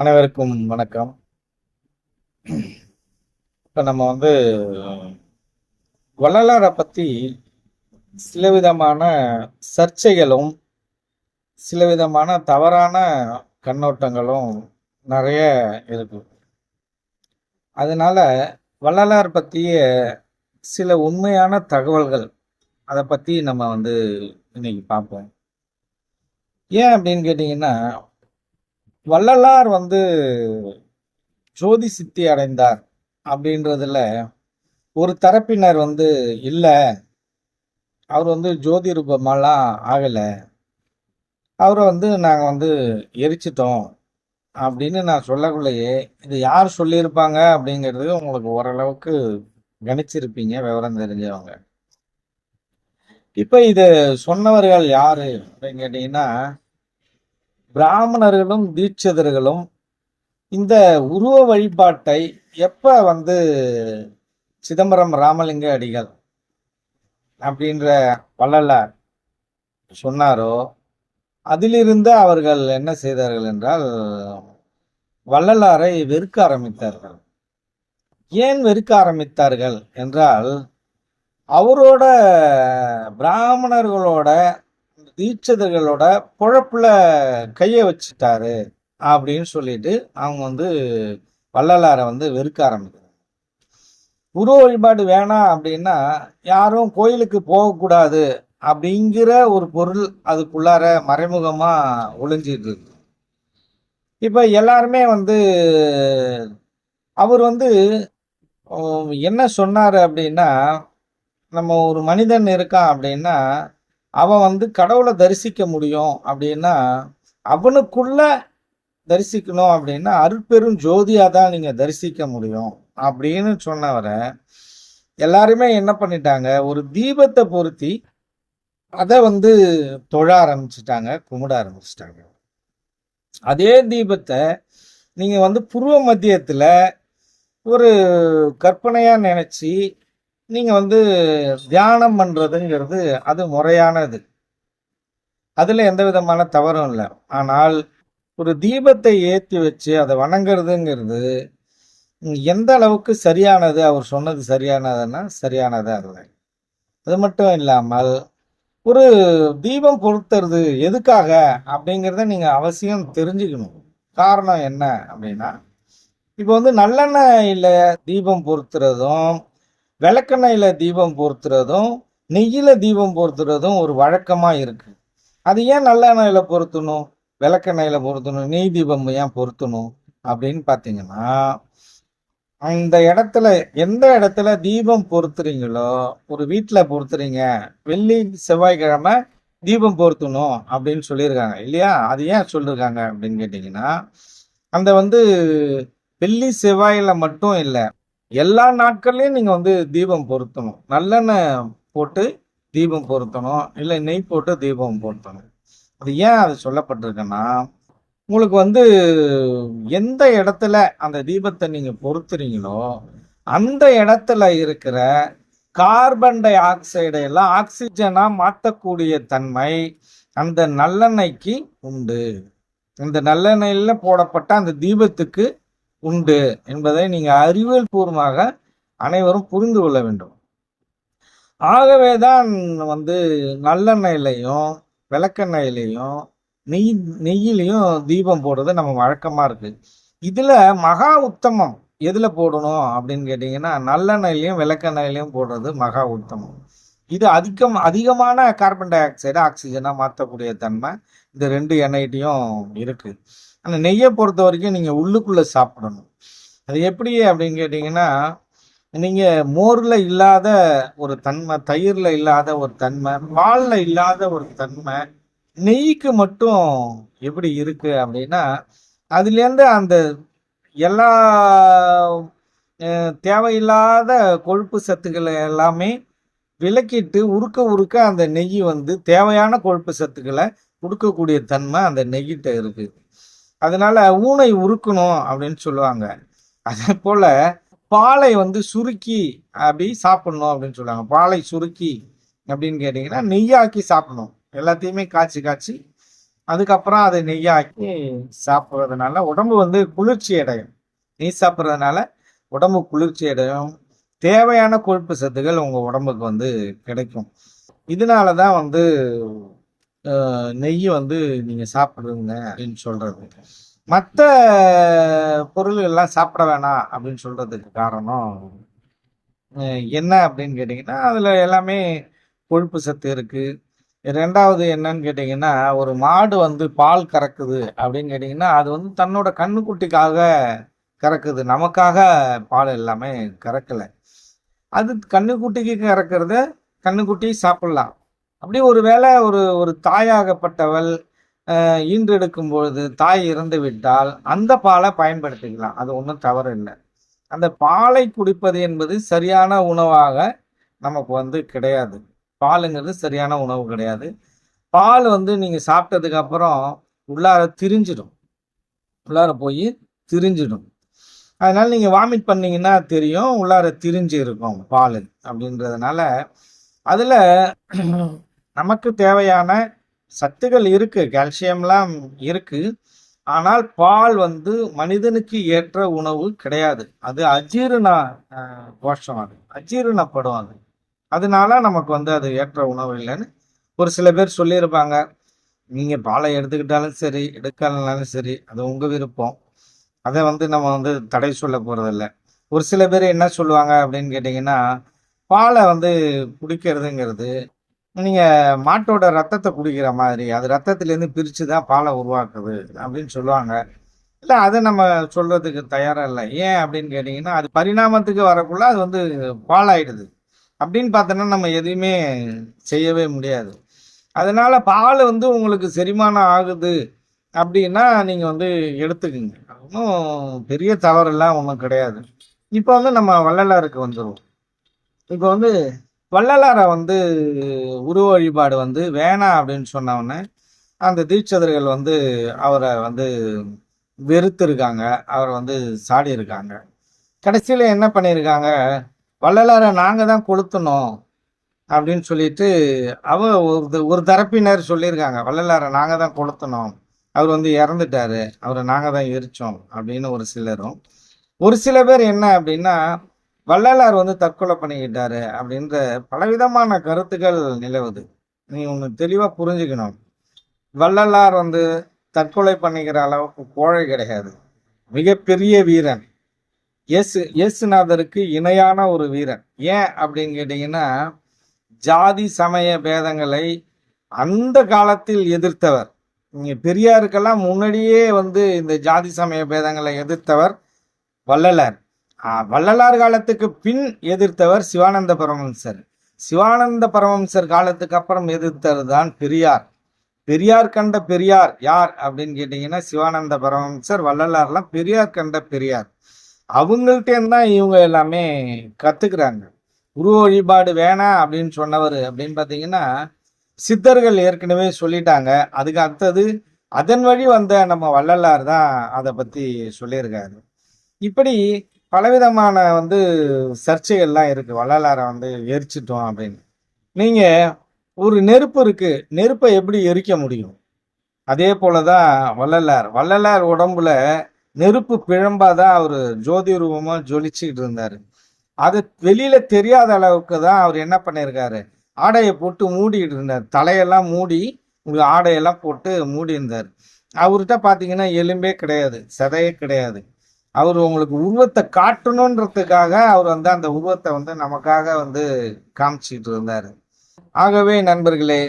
அனைவருக்கும் வணக்கம். இப்போ நம்ம வந்து வள்ளலாரை பற்றி சில விதமான சர்ச்சைகளும் சில விதமான தவறான கண்ணோட்டங்களும் நிறைய இருக்கு. அதனால வள்ளலார் பற்றிய சில உண்மையான தகவல்கள் அதை பற்றி நம்ம வந்து இன்னைக்கு பார்ப்போம். ஏன் அப்படின்னு கேட்டிங்கன்னா வள்ளலார் வந்து ஜோதி சித்தி அடைந்தார் அப்படின்றதுல ஒரு தரப்பினர் வந்து இல்லை. அவர் வந்து ஜோதி ரூபமெல்லாம் ஆகலை. அவரை வந்து நாங்கள் வந்து எரிச்சிட்டோம் அப்படின்னு நான் சொல்லக்குள்ளேயே இது யார் சொல்லியிருப்பாங்க அப்படிங்கிறது உங்களுக்கு ஓரளவுக்கு கணிச்சிருப்பீங்க விவரம் தெரிஞ்சவங்க. இப்போ இது சொன்னவர்கள் யாரு அப்படின்னு கேட்டிங்கன்னா பிராமணர்களும் தீட்சிதர்களும் இந்த உருவ வழிபாட்டை எப்போ வந்து சிதம்பரம் ராமலிங்க அடிகள் அப்படின்ற வள்ளலார் சொன்னாரோ அதிலிருந்து அவர்கள் என்ன செய்தார்கள் என்றால் வள்ளலாரை வெறுக்க ஆரம்பித்தார்கள். ஏன் வெறுக்க ஆரம்பித்தார்கள் என்றால் அவரோட பிராமணர்களோட தீட்சிதர்களோட பொழப்புல கையை வச்சுட்டாரு அப்படின்னு சொல்லிட்டு அவங்க வந்து வள்ளலாரை வந்து வெறுக்க ஆரம்பிக்கிறாங்க. உருவ வழிபாடு வேணாம் அப்படின்னா யாரும் கோயிலுக்கு போகக்கூடாது அப்படிங்கிற ஒரு பொருள் அதுக்குள்ளார மறைமுகமா ஒளிஞ்சிட்டு இருக்கு. இப்ப எல்லாருமே வந்து அவர் வந்து என்ன சொன்னார் அப்படின்னா நம்ம ஒரு மனிதன் இருக்கான் அப்படின்னா அவன் வந்து கடவுளை தரிசிக்க முடியும் அப்படின்னா அவனுக்குள்ள தரிசிக்கணும் அப்படின்னா அருட்பெரும் ஜோதியாக தான் நீங்கள் தரிசிக்க முடியும் அப்படின்னு சொன்னவரை எல்லாருமே என்ன பண்ணிட்டாங்க? ஒரு தீபத்தை பொருத்தி அதை வந்து தொழ ஆரம்பிச்சிட்டாங்க கும்பிட ஆரம்பிச்சிட்டாங்க. அதே தீபத்தை நீங்கள் வந்து புருவ மத்தியத்தில் ஒரு கற்பனையாக நினச்சி நீங்கள் வந்து தியானம் பண்ணுறதுங்கிறது அது முறையானது. அதில் எந்த விதமான தவறும் இல்லை. ஆனால் ஒரு தீபத்தை ஏற்றி வச்சு அதை வணங்குறதுங்கிறது எந்த அளவுக்கு சரியானது? அவர் சொன்னது சரியானதுன்னா சரியானதாக இல்லை அது மட்டும் இல்லாமல் ஒரு தீபம் பொருத்துறது எதுக்காக அப்படிங்கிறத நீங்கள் அவசியம் தெரிஞ்சுக்கணும். காரணம் என்ன அப்படின்னா இப்போ வந்து நல்லெண்ணெயில தீபம் பொருத்துறதும் விளக்கெண்ணெயில் தீபம் பொருத்துறதும் நெய்யில தீபம் பொருத்துறதும் ஒரு வழக்கமாக இருக்குது அது ஏன் நல்லெண்ணெயில பொருத்தணும்? விளக்கெண்ணெயில பொருத்தணும் நெய் தீபம் ஏன் பொருத்தணும் அப்படின்னு பார்த்தீங்கன்னா அந்த இடத்துல எந்த இடத்துல தீபம் பொருத்துறீங்களோ ஒரு வீட்டில் பொருத்துறீங்க வெள்ளி செவ்வாய்க்கிழமை தீபம் பொருத்தணும் அப்படின்னு சொல்லியிருக்காங்க இல்லையா? அது ஏன் சொல்லியிருக்காங்க அப்படின்னு கேட்டிங்கன்னா அந்த வந்து வெள்ளி செவ்வாயில மட்டும் இல்லை எல்லா நாட்கள்லையும் நீங்கள் வந்து தீபம் பொருத்தணும். நல்லெண்ணெய் போட்டு தீபம் பொருத்தணும். இல்லை நெய் போட்டு தீபம் பொருத்தணும். அது ஏன் அது சொல்லப்பட்டிருக்குன்னா உங்களுக்கு வந்து எந்த இடத்துல அந்த தீபத்தை நீங்கள் பொருத்துறீங்களோ அந்த இடத்துல இருக்கிற கார்பன் டை ஆக்சைடை எல்லாம் ஆக்சிஜனாக மாற்றக்கூடிய தன்மை அந்த நல்லெண்ணெய்க்கு உண்டு. இந்த நல்லெண்ணெயில் போடப்பட்ட அந்த தீபத்துக்கு உண்டு என்பதை நீங்க அறிவியல் பூர்வமாக அனைவரும் புரிந்து கொள்ள வேண்டும். ஆகவேதான் வந்து நல்லெண்ணெயிலையும் விளக்கெண்ணெயிலையும் நெய் நெய்யிலையும் தீபம் போடுறது நம்ம வழக்கமா இருக்கு. இதுல மகா உத்தமம் எதுல போடணும் அப்படின்னு கேட்டிங்கன்னா நல்லெண்ணெயிலையும் விளக்கெண்ணெயிலையும் போடுறது மகா உத்தமம். இது அதிகம் அதிகமான கார்பன் டை ஆக்சைடு ஆக்சிஜனாக மாற்றக்கூடிய தன்மை இந்த ரெண்டு எண்ணெய்ட்டையும் இருக்குது அந்த நெய்யை பொறுத்த வரைக்கும் நீங்கள் உள்ளுக்குள்ளே சாப்பிடணும். அது எப்படி அப்படின்னு கேட்டிங்கன்னா நீங்கள் மோரில் இல்லாத ஒரு தன்மை தயிர்ல இல்லாத ஒரு தன்மை பாலில் இல்லாத ஒரு தன்மை நெய்க்கு மட்டும் எப்படி இருக்குது அப்படின்னா அதுலேருந்து அந்த எல்லா தேவையில்லாத கொழுப்பு சத்துக்களை எல்லாமே விளக்கிட்டு உருக்க உருக்க அந்த நெய் வந்து தேவையான கொழுப்பு சத்துக்களை கொடுக்கக்கூடிய தன்மை அந்த நெய்கிட்ட இருக்கு. அதனால ஊனை உருக்கணும் அப்படின்னு சொல்லுவாங்க. அதே போல பாலை வந்து சுருக்கி அப்படி சாப்பிடணும் அப்படின்னு சொல்லுவாங்க. பாலை சுருக்கி அப்படின்னு கேட்டிங்கன்னா நெய்யாக்கி சாப்பிடணும். எல்லாத்தையுமே காய்ச்சி காய்ச்சி அதுக்கப்புறம் அதை நெய்யாக்கி சாப்பிட்றதுனால உடம்பு வந்து குளிர்ச்சி அடையும். நெய் சாப்பிட்றதுனால உடம்பு குளிர்ச்சி அடையும். தேவையான கொழுப்பு சத்துக்கள் உங்கள் உடம்புக்கு வந்து கிடைக்கும். இதனால தான் வந்து நெய் வந்து நீங்கள் சாப்பிடுங்க அப்படின்னு சொல்கிறது மற்ற பொருள்கள்லாம் சாப்பிட வேணாம் அப்படின்னு சொல்கிறதுக்கு காரணம் என்ன அப்படின்னு கேட்டிங்கன்னா அதில் எல்லாமே கொழுப்பு சத்து இருக்குது ரெண்டாவது என்னன்னு கேட்டிங்கன்னா ஒரு மாடு வந்து பால் கறக்குது அப்படின்னு கேட்டிங்கன்னா அது வந்து தன்னோட கண்ணுக்குட்டிக்காக கறக்குது. நமக்காக பால் எல்லாமே கறக்கலை. அது கண்ணுக்குட்டிக்கு கறக்கிறத கண்ணுக்குட்டி சாப்பிடலாம். அப்படி ஒரு வேளை ஒரு ஒரு தாயாகப்பட்டவள் ஈன்றெடுக்கும் பொழுது தாய் இறந்து விட்டால் அந்த பாலை பயன்படுத்திக்கலாம். அது ஒன்றும் தவறு இல்லை. அந்த பாலை குடிப்பது என்பது சரியான உணவாக நமக்கு வந்து கிடையாது. பாலுங்கிறது சரியான உணவு கிடையாது. பால் வந்து நீங்கள் சாப்பிட்டதுக்கு அப்புறம் உள்ளார திரிஞ்சிடும். உள்ளார போய் திரிஞ்சிடும். அதனால் நீங்கள் வாமிட் பண்ணீங்கன்னா தெரியும் உள்ளார திரிஞ்சு இருக்கும் பால் அப்படின்றதுனால. அதில் நமக்கு தேவையான சத்துக்கள் இருக்குது கால்சியம்லாம் இருக்குது ஆனால் பால் வந்து மனிதனுக்கு ஏற்ற உணவு கிடையாது. அது அஜீரண கோஷம் அது. அஜீரணப்படும் அது. அதனால நமக்கு வந்து அது ஏற்ற உணவு இல்லைன்னு ஒரு சில பேர் சொல்லியிருப்பாங்க. நீங்கள் பாலை எடுத்துக்கிட்டாலும் சரி எடுக்கலனாலும் சரி அது உங்கள் விருப்பம். அதை வந்து நம்ம வந்து தடை சொல்ல போகிறதில்ல ஒரு சில பேர் என்ன சொல்லுவாங்க அப்படின்னு கேட்டிங்கன்னா பாலை வந்து குடிக்கிறதுங்கிறது நீங்கள் மாட்டோட ரத்தத்தை குடிக்கிற மாதிரி அது ரத்தத்துலேருந்து பிரித்து தான் பாலை உருவாக்குது அப்படின்னு சொல்லுவாங்க. இல்லை அதை நம்ம சொல்கிறதுக்கு தயாராக இல்லை. ஏன் அப்படின்னு கேட்டிங்கன்னா அது பரிணாமத்துக்கு வரக்குள்ள அது வந்து பாலாயிடுது. அப்படின்னு பார்த்தோன்னா நம்ம எதுவுமே செய்யவே முடியாது. அதனால் பால் வந்து உங்களுக்கு செரிமானம் ஆகுது அப்படின்னா நீங்கள் வந்து எடுத்துக்குங்க. ஒன்றும் பெரிய தவறெல்லாம் ஒன்றும் கிடையாது. இப்போ வந்து நம்ம வள்ளலாருக்கு வந்துடுவோம் இப்போ வந்து வள்ளலாரை வந்து உருவ வழிபாடு வந்து வேணாம் அப்படின்னு சொன்ன அந்த தீட்சதர்கள் வந்து அவரை வந்து வெறுத்திருக்காங்க. அவரை வந்து சாடி இருக்காங்க கடைசியில் என்ன பண்ணியிருக்காங்க? வள்ளலாரை நாங்கள் தான் கொளுத்தணும் அப்படின்னு சொல்லிட்டு அவ ஒரு ஒரு தரப்பினர் சொல்லியிருக்காங்க. வள்ளலாரை நாங்கள் தான் கொளுத்தணும். அவர் வந்து இறந்துட்டாரு. அவரை நாங்கள் தான் எரிச்சோம் அப்படின்னு ஒரு சிலரும். ஒரு சில பேர் என்ன அப்படின்னா வள்ளலார் வந்து தற்கொலை பண்ணிக்கிட்டாரு அப்படின்ற பலவிதமான கருத்துக்கள் நிலவுது. நீ ஒன்று தெளிவாக புரிஞ்சுக்கணும். வள்ளலார் வந்து தற்கொலை பண்ணிக்கிற அளவுக்கு கோழை கிடையாது. மிகப்பெரிய வீரன். இயேசு இயேசுநாதருக்கு இணையான ஒரு வீரன். ஏன் அப்படின்னு கேட்டிங்கன்னா ஜாதி சமய பேதங்களை அந்த காலத்தில் எதிர்த்தவர். பெரியாருக்கெல்லாம் முன்னாடியே வந்து இந்த ஜாதி சமய பேதங்களை எதிர்த்தவர் வள்ளலார். வள்ளலார் காலத்துக்கு பின் எதிர்த்தவர் சிவானந்த பரமம்சர் சிவானந்த பரமம்சர் காலத்துக்கு அப்புறம் எதிர்த்தவர் தான் பெரியார். பெரியார் கண்ட பெரியார் யார் அப்படின்னு கேட்டிங்கன்னா சிவானந்த பரமம்சர் வள்ளலார்லாம் பெரியார் கண்ட பெரியார். அவங்கள்ட்டேருந்து தான் இவங்க எல்லாமே கற்றுக்குறாங்க குரு வழிபாடு வேணாம் அப்படின்னு சொன்னவர் அப்படின்னு பார்த்தீங்கன்னா சித்தர்கள் ஏற்கனவே சொல்லிட்டாங்க. அதுக்கு அடுத்தது அதன் வழி வந்த நம்ம வள்ளலார் தான் அதை பற்றி சொல்லியிருக்காரு. இப்படி பலவிதமான வந்து சர்ச்சைகள்லாம் இருக்குது வள்ளலாரை வந்து எரிச்சிட்டோம் அப்படின்னு. நீங்கள் ஒரு நெருப்பு இருக்குது நெருப்பை எப்படி எரிக்க முடியும்? அதே போலதான் வள்ளலார். வள்ளலார் உடம்புல நெருப்பு பிழம்பாக தான் அவர் ஜோதி ரூபமாக ஜொலிச்சுக்கிட்டு இருந்தார். அது வெளியில் தெரியாத அளவுக்கு தான் அவர் என்ன பண்ணியிருக்காரு? ஆடையை போட்டு மூடிட்டு இருந்தார். தலையெல்லாம் மூடி உங்களுக்கு ஆடையெல்லாம் போட்டு மூடி இருந்தார் அவர்கிட்ட பார்த்தீங்கன்னா எலும்பே கிடையாது சதையே கிடையாது. அவர் உங்களுக்கு உருவத்தை காட்டணுன்றதுக்காக அவர் வந்து அந்த உருவத்தை வந்து நமக்காக வந்து காமிச்சிட்டு இருந்தார். ஆகவே நண்பர்களே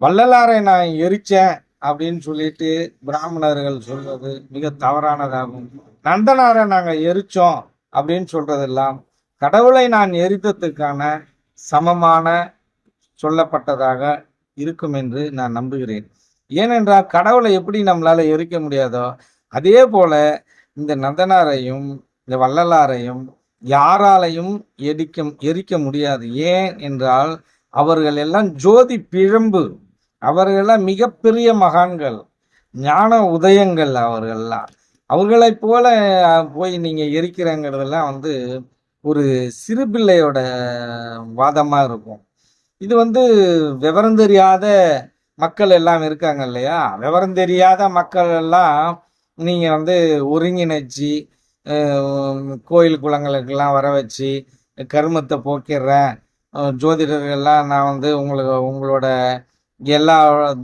வள்ளலாரை நான் எரிச்சேன் அப்படின்னு சொல்லிட்டு பிராமணர்கள் சொல்வது மிக தவறானதாகும். நந்தனாரை நாங்கள் எரிச்சோம் அப்படின்னு சொல்றதெல்லாம் கடவுளை நான் எரித்ததுக்கான சமமான சொல்லப்பட்டதாக இருக்கும் என்று நான் நம்புகிறேன். ஏனென்றால் கடவுளை எப்படி நம்மளால எரிக்க முடியாதோ அதே போல இந்த நந்தனாரையும் இந்த வள்ளலாரையும் யாராலையும் எரிக்க எரிக்க முடியாது. ஏன் என்றால் அவர்கள் எல்லாம் ஜோதி பிழம்பு. அவர்களெல்லாம் மிகப்பெரிய மகான்கள். ஞான உதயங்கள் அவர்கள்லாம். அவர்களைப் போல போய் நீங்கள் எரிக்கிறங்கிறதெல்லாம் வந்து ஒரு சிறு பிள்ளையோட வாதமாக இருக்கும். இது வந்து விவரம் தெரியாத மக்கள் எல்லாம் இருக்காங்க இல்லையா? விவரம் தெரியாத மக்கள் எல்லாம் நீங்கள் வந்து ஒருங்கிணைச்சி கோயில் குளங்களுக்கெல்லாம் வர வச்சு கருமத்தை போக்கிடுறேன். ஜோதிடர்கள்லாம் நான் வந்து உங்களுக்கு உங்களோட எல்லா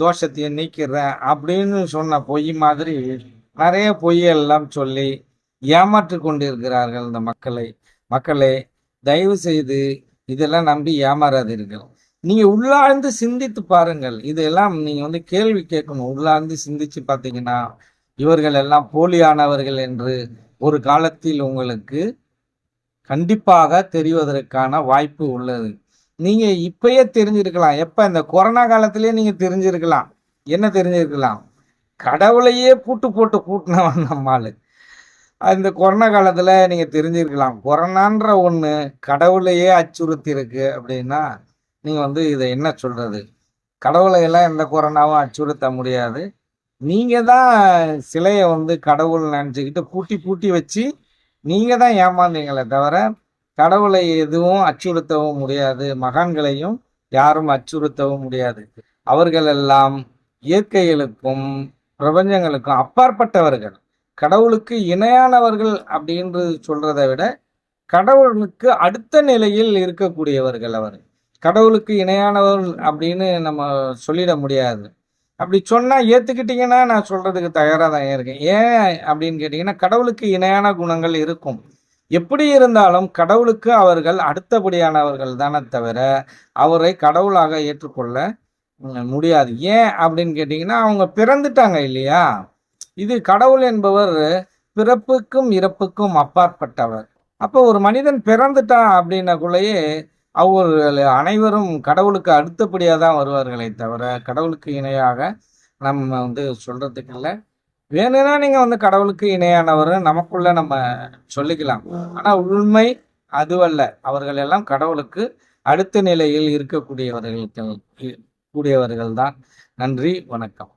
தோஷத்தையும் நீக்கிடுறேன் அப்படின்னு சொன்ன பொய் மாதிரி நிறைய பொய்யெல்லாம் சொல்லி ஏமாற்றி கொண்டிருக்கிறார்கள் இந்த மக்களை. மக்களே தயவு செய்து இதெல்லாம் நம்பி ஏமாறாதீர்கள். நீங்க உள்ளார்ந்து சிந்தித்து பாருங்கள். இதெல்லாம் நீங்க வந்து கேள்வி கேட்கணும். உள்ளார்ந்து சிந்திச்சு பார்த்தீங்கன்னா இவர்கள் எல்லாம் போலியானவர்கள் என்று ஒரு காலத்தில் உங்களுக்கு கண்டிப்பாக தெரிவதற்கான வாய்ப்பு உள்ளது. நீங்க இப்பயே தெரிஞ்சிருக்கலாம். எப்ப? இந்த கொரோனா காலத்திலேயே நீங்க தெரிஞ்சிருக்கலாம். என்ன தெரிஞ்சிருக்கலாம்? கடவுளையே பூட்டு போட்டு கூட்டினவன் நம்மாளு இந்த கொரோனா காலத்துல நீங்க தெரிஞ்சிருக்கலாம். கொரோனான்ற ஒண்ணு கடவுளையே அச்சுறுத்தி இருக்கு அப்படின்னா நீங்கள் வந்து இதை என்ன சொல்கிறது கடவுளை எல்லாம் எந்த கொரோனாவும் அச்சுறுத்த முடியாது. நீங்கள் தான் சிலையை வந்து கடவுள் நினச்சிக்கிட்டு பூட்டி பூட்டி வச்சு நீங்கள் தான் ஏமாந்தீங்களே தவிர கடவுளை எதுவும் அச்சுறுத்தவும் முடியாது. மகான்களையும் யாரும் அச்சுறுத்தவும் முடியாது. அவர்கள் எல்லாம் இயற்கைகளுக்கும் பிரபஞ்சங்களுக்கும் அப்பாற்பட்டவர்கள். கடவுளுக்கு இணையானவர்கள் அப்படின்றது சொல்றதை விட கடவுளுக்கு அடுத்த நிலையில் இருக்கக்கூடியவர்கள் அவர் கடவுளுக்கு இணையானவர் அப்படின்னு நம்ம சொல்லிட முடியாது. அப்படி சொன்னால் ஏற்றுக்கிட்டிங்கன்னா நான் சொல்கிறதுக்கு தயாராக தான் இருக்கேன். ஏன் அப்படின்னு கேட்டிங்கன்னா கடவுளுக்கு இணையான குணங்கள் இருக்கும். எப்படி இருந்தாலும் கடவுளுக்கு அவர்கள் அடுத்தபடியானவர்கள் தானே தவிர அவரை கடவுளாக ஏற்றுக்கொள்ள முடியாது. ஏன் அப்படின்னு கேட்டிங்கன்னா அவங்க பிறந்துட்டாங்க இல்லையா? இது கடவுள் என்பவர் பிறப்புக்கும் இறப்புக்கும் அப்பாற்பட்டவர். அப்போ ஒரு மனிதன் பிறந்துட்டான் அப்படின்னக்குள்ளேயே அவர்கள் அனைவரும் கடவுளுக்கு அடுத்தபடியாக தான் வருவார்களே தவிர கடவுளுக்கு இணையாக நம்ம வந்து சொல்றதுக்கு இல்லை. வேணும்னா நீங்கள் வந்து கடவுளுக்கு இணையானவர் நமக்குள்ள நம்ம சொல்லிக்கலாம். ஆனால் உண்மை அதுவல்ல. அவர்கள் எல்லாம் கடவுளுக்கு அடுத்த நிலையில் இருக்கக்கூடியவர்கள் கூடியவர்கள் தான் நன்றி வணக்கம்.